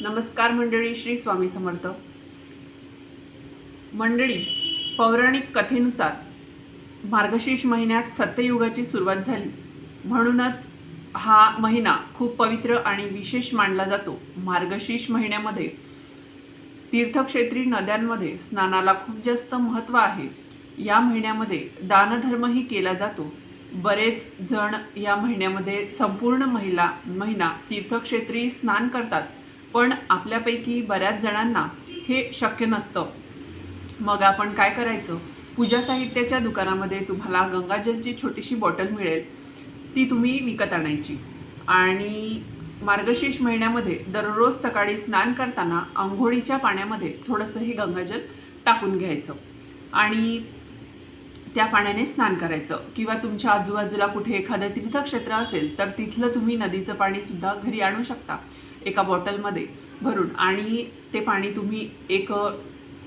नमस्कार मंडळी श्री स्वामी समर्थ. मंडळी पौराणिक कथेनुसार मार्गशीर्ष महिन्यात सत्ययुगाची सुरुवात झाली. म्हणूनच हा महिना खूप पवित्र आणि विशेष मानला जातो. मार्गशीर्ष महिन्यामध्ये तीर्थक्षेत्री नद्यांमध्ये स्नानाला खूप जास्त महत्त्व आहे. या महिन्यामध्ये दानधर्मही केला जातो. बरेच जण या महिन्यामध्ये संपूर्ण महिला महिना तीर्थक्षेत्री स्नान करतात. पण आपल्यापैकी बऱ्याच जणांना हे शक्य नसतं. मग आपण काय करायचं? पूजा साहित्याच्या दुकानामध्ये तुम्हाला गंगाजलची छोटीशी बॉटल मिळेल. ती तुम्ही विकत आणायची. आणि मार्गशीर्ष महिन्यामध्ये दररोज सकाळी स्नान करताना आंघोळीच्या पाण्यामध्ये थोडंसं हे गंगाजल टाकून घ्यायचं. आणि त्या पाण्याने स्नान करायचं. किंवा तुमच्या आजूबाजूला कुठे एखादं तीर्थक्षेत्र असेल तर तिथलं तुम्ही नदीचं पाणीसुद्धा घरी आणू शकता. एका बॉटलमध्ये भरून आणि ते पाणी तुम्ही एक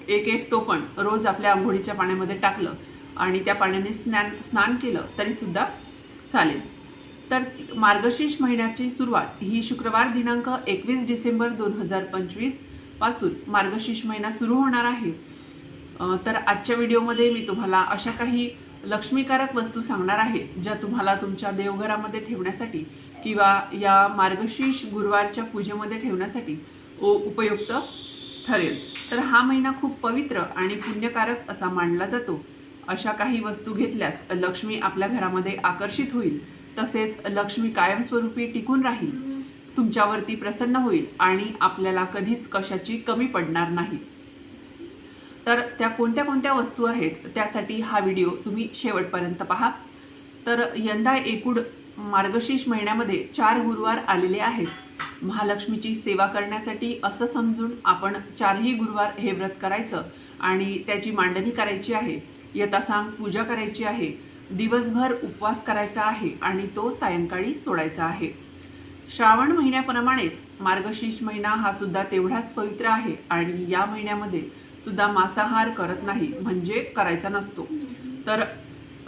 एक एक टोपण रोज आपल्या आंघोळीच्या पाण्यामध्ये टाकलं आणि त्या पाण्याने स्नान स्नान केलं तरीसुद्धा चालेल. तर मार्गशीर्ष महिन्याची सुरुवात ही शुक्रवार दिनांक एकवीस डिसेंबर दोन हजार पंचवीसपासून मार्गशीर्ष महिना सुरू होणार आहे. तर आजच्या व्हिडिओमध्ये मी तुम्हाला अशा काही लक्ष्मीकारक वस्तू सांगणार आहे ज्या तुम्हाला तुमच्या देवघरामध्ये ठेवण्यासाठी किंवा या मार्गशीर्ष गुरुवारच्या पूजेमध्ये ठेवण्यासाठी ओ उपयुक्त ठरेल. तर हा महिना खूप पवित्र आणि पुण्यकारक असा मानला जातो. अशा काही वस्तू घेतल्यास लक्ष्मी आपल्या घरामध्ये आकर्षित होईल. तसेच लक्ष्मी कायमस्वरूपी टिकून राहील. तुमच्यावरती प्रसन्न होईल आणि आपल्याला कधीच कशाची कमी पडणार नाही. तर त्या कोणत्या कोणत्या वस्तू आहेत? त्यासाठी हा व्हिडिओ तुम्ही शेवटपर्यंत पहा. तर यंदा एकूण मार्गशीर्ष महिन्यामध्ये चार गुरुवार आलेले आहेत. महालक्ष्मीची सेवा करण्यासाठी असं समजून आपण चारही गुरुवार हे व्रत करायचं आणि त्याची मांडणी करायची आहे. यथासांग पूजा करायची आहे. दिवसभर उपवास करायचा आहे आणि तो सायंकाळी सोडायचा आहे. श्रावण महिन्याप्रमाणेच मार्गशीर्ष महिना हा सुद्धा तेवढाच पवित्र आहे आणि या महिन्यामध्ये सुद्धा मांसाहार करत नाही म्हणजे करायचा नसतो. तर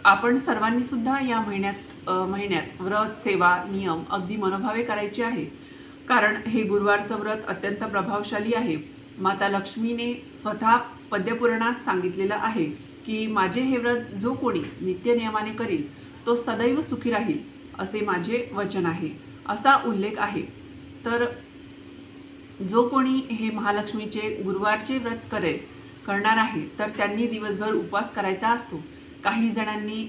आपण सर्वांनी सुद्धा या महिन्यात महिन्यात व्रत सेवा नियम अगदी मनोभावे करायचे आहे. कारण हे गुरुवारचं व्रत अत्यंत प्रभावशाली आहे. माता लक्ष्मीने स्वतः पद्यपुराणात सांगितलेलं आहे की माझे हे व्रत जो कोणी नित्यनियमाने करील तो सदैव सुखी राहील असे माझे वचन आहे. असा उल्लेख आहे. तर जो कोणी हे महालक्ष्मीचे गुरुवारचे व्रत करेल करणार आहे तर त्यांनी दिवसभर उपवास करायचा असतो. काही जणांनी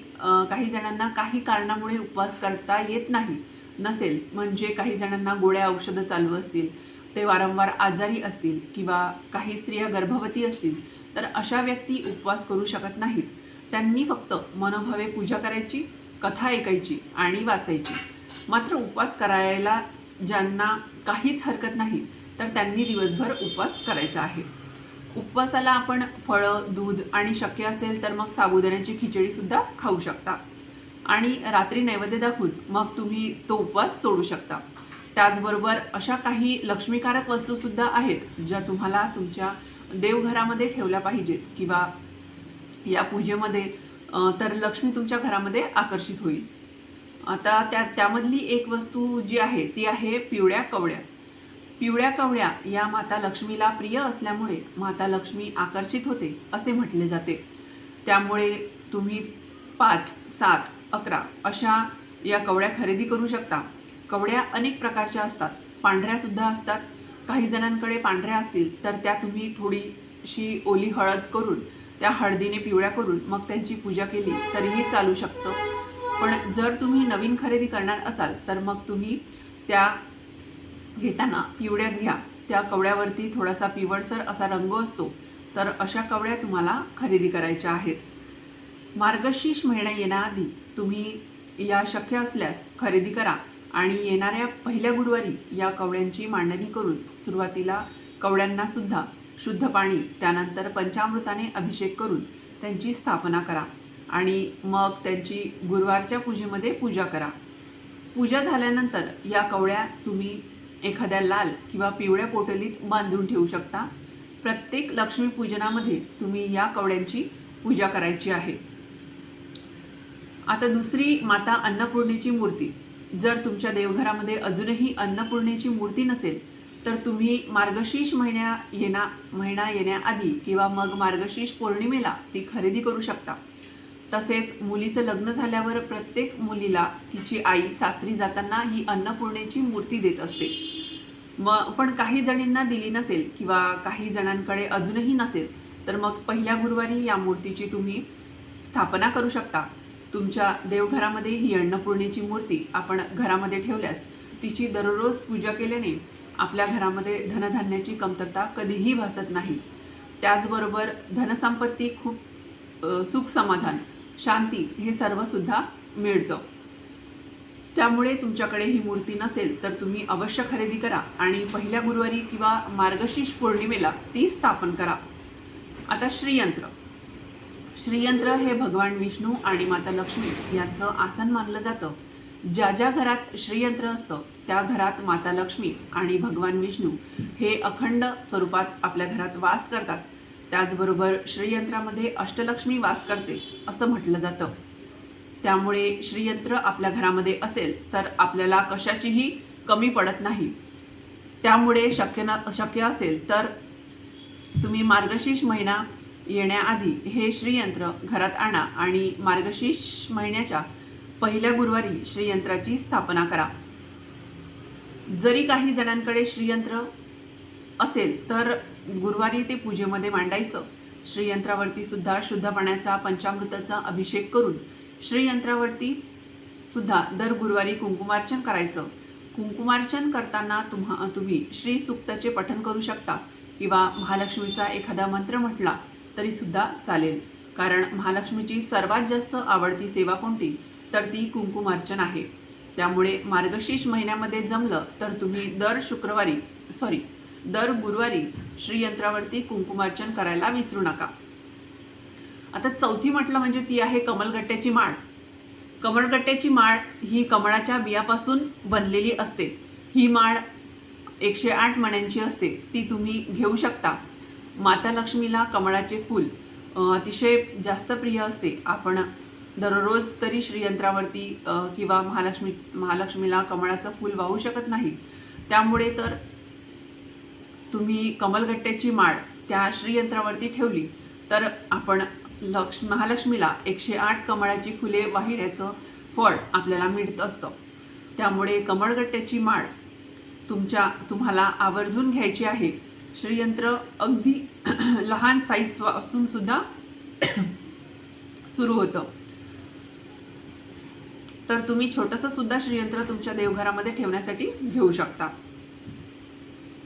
काही जणांना काही कारणामुळे उपवास करता येत नाही नसेल. म्हणजे काही जणांना गोळ्या औषधं चालू असतील ते वारंवार आजारी असतील किंवा काही स्त्रिया गर्भवती असतील तर अशा व्यक्ती उपवास करू शकत नाहीत. त्यांनी फक्त मनोभावे पूजा करायची कथा ऐकायची आणि वाचायची. मात्र उपवास करायला ज्यांना काहीच हरकत नाही तर त्यांनी दिवसभर उपवास करायचा आहे. उपवासाला आपण फळं दूध आणि शक्य असेल तर मग साबुदाण्याची खिचडीसुद्धा खाऊ शकता. आणि रात्री नैवेद्य दाखवून मग तुम्ही तो उपवास सोडू शकता. त्याचबरोबर अशा काही लक्ष्मीकारक वस्तूसुद्धा आहेत ज्या तुम्हाला तुमच्या देवघरामध्ये ठेवल्या पाहिजेत किंवा या पूजेमध्ये तर लक्ष्मी तुमच्या घरामध्ये आकर्षित होईल. आता त्या त्यामधली एक वस्तू जी आहे ती आहे पिवळ्या कवड्या. पिवळ्या कवड्या या माता लक्ष्मीला प्रिय असल्यामुळे माता लक्ष्मी आकर्षित होते असे म्हटले जाते. त्यामुळे तुम्ही पाच सात अकरा अशा या कवड्या खरेदी करू शकता. कवड्या अनेक प्रकारच्या असतात. पांढऱ्यासुद्धा असतात. काही जणांकडे पांढऱ्या असतील तर त्या तुम्ही थोडीशी ओली हळद करून त्या हळदीने पिवळ्या करून मग त्यांची पूजा केली तरीही चालू शकतं. पण जर तुम्ही नवीन खरेदी करणार असाल तर मग तुम्ही त्या घेताना पिवळ्याच घ्या. त्या कवड्यावरती थोडासा पिवळसर असा रंग असतो तर अशा कवड्या तुम्हाला खरेदी करायच्या आहेत. मार्गशीर्ष महिना येण्याआधी तुम्ही या शक्य असल्यास खरेदी करा आणि येणाऱ्या पहिल्या गुरुवारी या कवड्यांची मांडणी करून सुरुवातीला कवड्यांना सुद्धा शुद्ध पाणी त्यानंतर पंचामृताने अभिषेक करून त्यांची स्थापना करा आणि मग त्यांची गुरुवारच्या पूजेमध्ये पूजा करा. पूजा झाल्यानंतर या कवड्या तुम्ही एखाद्या लाल किंवा पिवळ्या पोटलीत बांधून ठेवू शकता. प्रत्येक लक्ष्मीपूजनामध्ये तुम्ही या कवड्यांची पूजा करायची आहे. आता दुसरी माता अन्नपूर्णेची मूर्ती. जर तुमच्या देवघरामध्ये अजूनही अन्नपूर्णेची मूर्ती नसेल तर तुम्ही मार्गशीर्ष महिन्या येणा महिना येण्याआधी किंवा मग मार्गशीर्ष पौर्णिमेला ती खरेदी करू शकता. तसेच मुलीचं लग्न झाल्यावर प्रत्येक मुलीला तिची आई सासरी जाताना ही अन्नपूर्णेची मूर्ती देत असते. मग पण काही जणींना दिली नसेल किंवा काही जणांकडे अजूनही नसेल तर मग पहिल्या गुरुवारी या मूर्तीची तुम्ही स्थापना करू शकता. तुमच्या देवघरामध्ये ही अन्नपूर्णेची मूर्ती आपण घरामध्ये ठेवल्यास तिची दररोज पूजा केल्याने आपल्या घरामध्ये धनधान्याची कमतरता कधीही भासत नाही. त्याचबरोबर धनसंपत्ती खूप सुख समाधान शांती हे सर्वसुद्धा मिळतं. त्यामुळे तुमच्याकडे ही मूर्ती नसेल तर तुम्ही अवश्य खरेदी करा आणि पहिल्या गुरुवारी किंवा मार्गशीर्ष पौर्णिमेला ती स्थापन करा. आता श्रीयंत्र. श्रीयंत्र हे भगवान विष्णू आणि माता लक्ष्मी यांचं आसन मानलं जातं. ज्या ज्या घरात श्रीयंत्र असतं त्या घरात माता लक्ष्मी आणि भगवान विष्णू हे अखंड स्वरूपात आपल्या घरात वास करतात. त्याचबरोबर श्रीयंत्रामध्ये अष्टलक्ष्मी वास करते असं म्हटलं जातं. त्यामुळे श्रीयंत्र आपल्या घरामध्ये असेल तर आपल्याला कशाचीही कमी पडत नाही. त्यामुळे शक्य न शक्य असेल तर तुम्ही मार्गशीर्ष महिना येण्याआधी हे श्रीयंत्र घरात आणा आणि मार्गशीर्ष महिन्याच्या पहिल्या गुरुवारी श्रीयंत्राची स्थापना करा. जरी काही जणांकडे श्रीयंत्र असेल तर गुरुवारी ते पूजेमध्ये मांडायचं. श्रीयंत्रावरती सुद्धा शुद्ध पाण्याचा पंचामृताचा अभिषेक करून श्रीयंत्रावरती सुद्धा दर गुरुवारी कुंकुमार्चन करायचं. कुंकुमार्चन करताना तुम्हा तुम्ही श्री सुक्तचे पठन करू शकता किंवा महालक्ष्मीचा एखादा मंत्र म्हटला तरी सुद्धा चालेल. कारण महालक्ष्मीची सर्वात जास्त आवडती सेवा कोणती? तर ती कुंकुमार्चन आहे. त्यामुळे मार्गशीर्ष महिन्यामध्ये जमलं तर तुम्ही दर शुक्रवारी सॉरी दर गुरुवारी श्रीयंत्रावरती कुंकुमार्चन करायला विसरू नका. आता चौथी म्हटलं म्हणजे ती आहे कमलगट्ट्याची माळ. कमळगट्ट्याची माळ ही कमळाच्या बियापासून बनलेली असते. ही माळ एकशे आठ मण्यांची असते. ती तुम्ही घेऊ शकता. माता लक्ष्मीला कमळाचे फूल अतिशय जास्त प्रिय असते. आपण दररोज तरी श्रीयंत्रावरती किंवा महालक्ष्मी महालक्ष्मीला कमळाचं फूल वाहू शकत नाही. त्यामुळे तर तुम्ही कमलगट्ट्याची माळ त्या श्रीयंत्रावरती ठेवली. तर आपण लक्ष महालक्ष्मीला एकशे आठ कमळाची फुले वाहिण्याचं फळ आपल्याला मिळत असतं. त्यामुळे कमळगट्ट्याची माळ तुमच्या तुम्हाला आवर्जून घ्यायची आहे. श्रीयंत्र अगदी लहान साईजपासून सुद्धा सुरू होतं. तर तुम्ही छोटंसं सुद्धा श्रीयंत्र तुमच्या देवघरामध्ये ठेवण्यासाठी घेऊ शकता.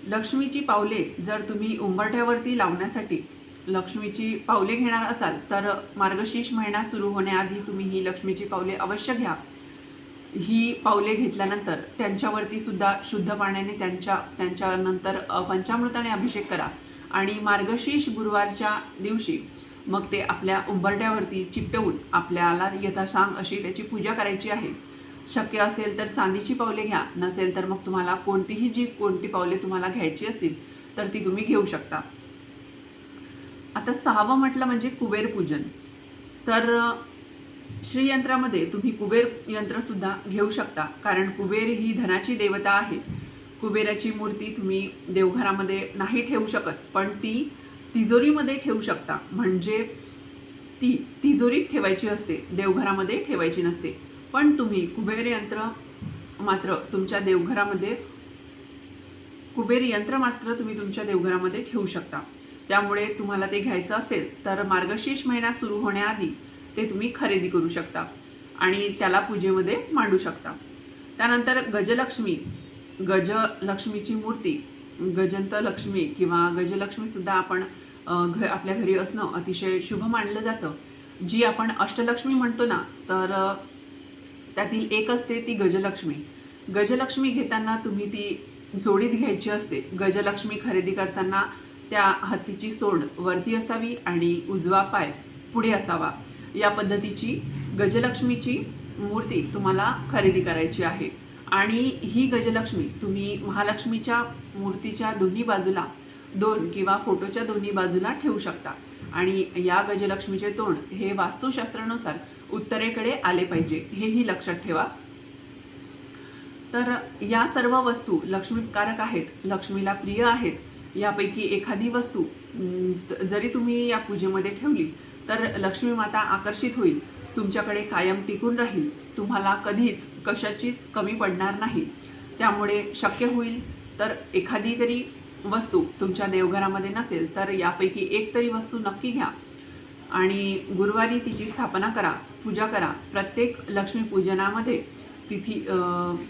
लक्ष्मीची पावले जर तुम्ही उंबरठ्यावरती लावण्यासाठी लक्ष्मीची पावले घेणार असाल तर मार्गशीर्ष महिना सुरू होण्याआधी तुम्ही ही लक्ष्मीची पावले अवश्य घ्या. ही पावले घेतल्यानंतर त्यांच्यावरती सुद्धा शुद्ध पाण्याने त्यांच्या त्यांच्यानंतर पंचामृताने अभिषेक करा. आणि मार्गशीर्ष गुरुवारच्या दिवशी मग ते आपल्या उंबरट्यावरती चिकटवून आपल्याला यथासांग अशी त्याची पूजा करायची आहे. शक्य असेल तर चांदीची पावले घ्या नसेल तर मग तुम्हाला कोणतीही जी कोणती पावले तुम्हाला घ्यायची असतील तर ती तुम्ही घेऊ शकता. आता सहावं म्हटलं म्हणजे कुबेर पूजन. तर श्रीयंत्रामध्ये तुम्ही कुबेर यंत्रसुद्धा घेऊ शकता कारण कुबेर ही धनाची देवता आहे. कुबेराची मूर्ती तुम्ही देवघरामध्ये नाही ठेवू शकत पण ती तिजोरीमध्ये ठेवू शकता. म्हणजे ती तिजोरीत ठेवायची असते देवघरामध्ये ठेवायची नसते. पण तुम्ही कुबेर यंत्र मात्र तुमच्या देवघरामध्ये कुबेर यंत्र मात्र तुम्ही तुमच्या देवघरामध्ये ठेवू शकता. त्यामुळे तुम्हाला ते घ्यायचं असेल तर मार्गशीर्ष महिना सुरू होण्याआधी ते तुम्ही खरेदी करू शकता आणि त्याला पूजेमध्ये मांडू शकता. त्यानंतर गजलक्ष्मी गजलक्ष्मीची मूर्ती गजंत लक्ष्मी किंवा गजलक्ष्मीसुद्धा आपण घ आपल्या घरी असणं अतिशय शुभ मानलं जातं. जी आपण अष्टलक्ष्मी म्हणतो ना तर त्यातील एक असते ती गजलक्ष्मी. गजलक्ष्मी घेताना तुम्ही ती जोडीत घ्यायची असते. गजलक्ष्मी खरेदी करताना त्या हत्तीची सोंड वरती असावी आणि उजवा पाय पुढे असावा. या पद्धतीची गजलक्ष्मीची मूर्ती तुम्हाला खरेदी करायची आहे. आणि ही गजलक्ष्मी तुम्ही महालक्ष्मीच्या मूर्तीच्या दोन्ही बाजूला दोन किंवा फोटोच्या दोन्ही बाजूला ठेवू शकता. आणि या गजलक्ष्मीचे तोंड हे वास्तुशास्त्रानुसार उत्तरेकडे आले पाहिजे हेही लक्षात ठेवा. तर या सर्व वस्तू लक्ष्मीकारक आहेत लक्ष्मीला प्रिय आहेत यापैकी एखादी वस्तू त- जरी तुम्ही या पूजेमध्ये ठेवली तर लक्ष्मी माता आकर्षित होईल तुमच्याकडे कायम टिकून राहील तुम्हाला कधीच कशाचीच कमी पडणार नाही. त्यामुळे शक्य होईल तर एखादी तरी वस्तू तुमच्या देवघरामध्ये नसेल तर यापैकी एक तरी वस्तू नक्की घ्या. आणि गुरुवारी तिची स्थापना करा पूजा करा प्रत्येक लक्ष्मीपूजनामध्ये तिथी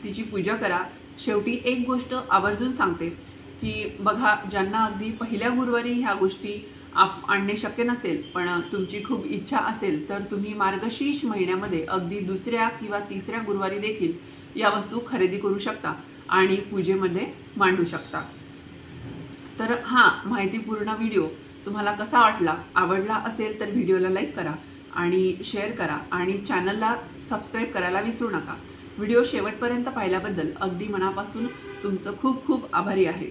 तिची पूजा करा. शेवटी एक गोष्ट आवर्जून सांगते की बघा ज्यांना अगदी पहिल्या गुरुवारी ह्या गोष्टी आप आणणे शक्य नसेल पण तुमची खूप इच्छा असेल तर तुम्ही मार्गशीर्ष महिन्यामध्ये अगदी दुसऱ्या किंवा तिसऱ्या गुरुवारी देखील या वस्तू खरेदी करू शकता आणि पूजेमध्ये मांडू शकता. तर हा माहितीपूर्ण व्हिडिओ तुम्हाला कसा वाटला आवडला असेल तर व्हिडिओला लाईक करा आणि शेअर करा आणि चॅनलला सबस्क्राईब करायला विसरू नका. व्हिडिओ शेवटपर्यंत पाहिल्याबद्दल अगदी मनापासून तुमचं खूप खूप आभारी आहे.